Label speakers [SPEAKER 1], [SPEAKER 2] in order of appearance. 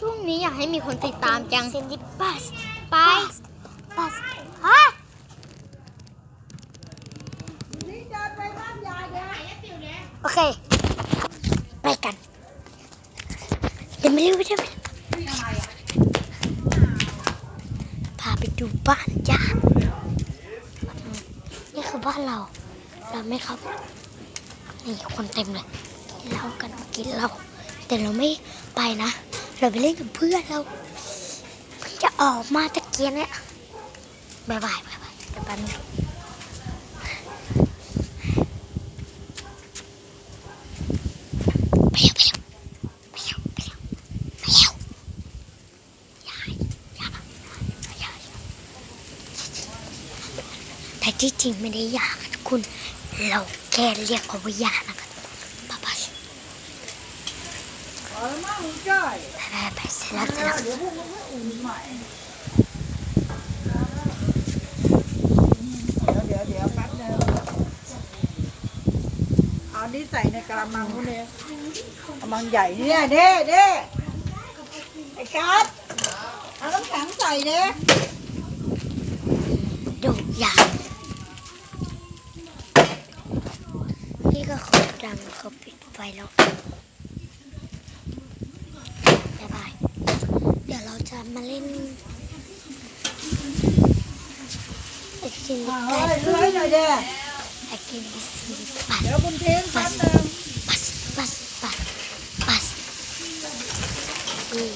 [SPEAKER 1] ช่วงนี้อยากให้มีคนติดตามจัง
[SPEAKER 2] เซนดิบัส
[SPEAKER 1] ไป
[SPEAKER 2] บัส
[SPEAKER 1] ฮะ
[SPEAKER 2] โอเค ไปกันเดี๋ยวไม่เร็วเดี๋ยวไม่เร็วพาไปดูบ้านจ้านี่คือบ้านเรา เราไม่ครับ นี่คนเต็มเลยกินเหล้ากันกินเหล้าแต่เราไม่ไปนะ เราไปเล่นกับเพื่อนเราเพิ่งจะออกมาตะเกียงเนี่ยบายบายบายบายเดี๋ยวแป๊บนึงแต่ที่จริงไม่ได้อยากนะทุกคนเราแค่เรียกเขาว่าอยากนะครับบ๊ายบาย
[SPEAKER 3] เอาละมั่งจ้อย
[SPEAKER 2] ไปไปไปเสร็จแล้วเสร็จแล้ว
[SPEAKER 3] เดี๋ยวพวกมันอุ่นใหม่เดี๋ยวเดี๋ยวแป๊บนึงเอานี่ใส่ในกระมังพวกนี้กระมังใหญ่เนี่ยเด้เด้ไอ้กัสเอาน้ำแข็งใส่เด้
[SPEAKER 2] ดูอย่างนี่ก็ขาดังเขาปิดไฟแล้วบ๊ายบาย เดี๋ยวเราจะ มาเล่นไอซิน
[SPEAKER 3] เอา
[SPEAKER 2] ไก่
[SPEAKER 3] เฮ้ยเลื้อยหน่อยเด้
[SPEAKER 2] ไอกินดิซินปัส
[SPEAKER 3] เดี๋ยวคุณทิ้งแป๊บนึง
[SPEAKER 2] ปัสปัสปัสปัสนี่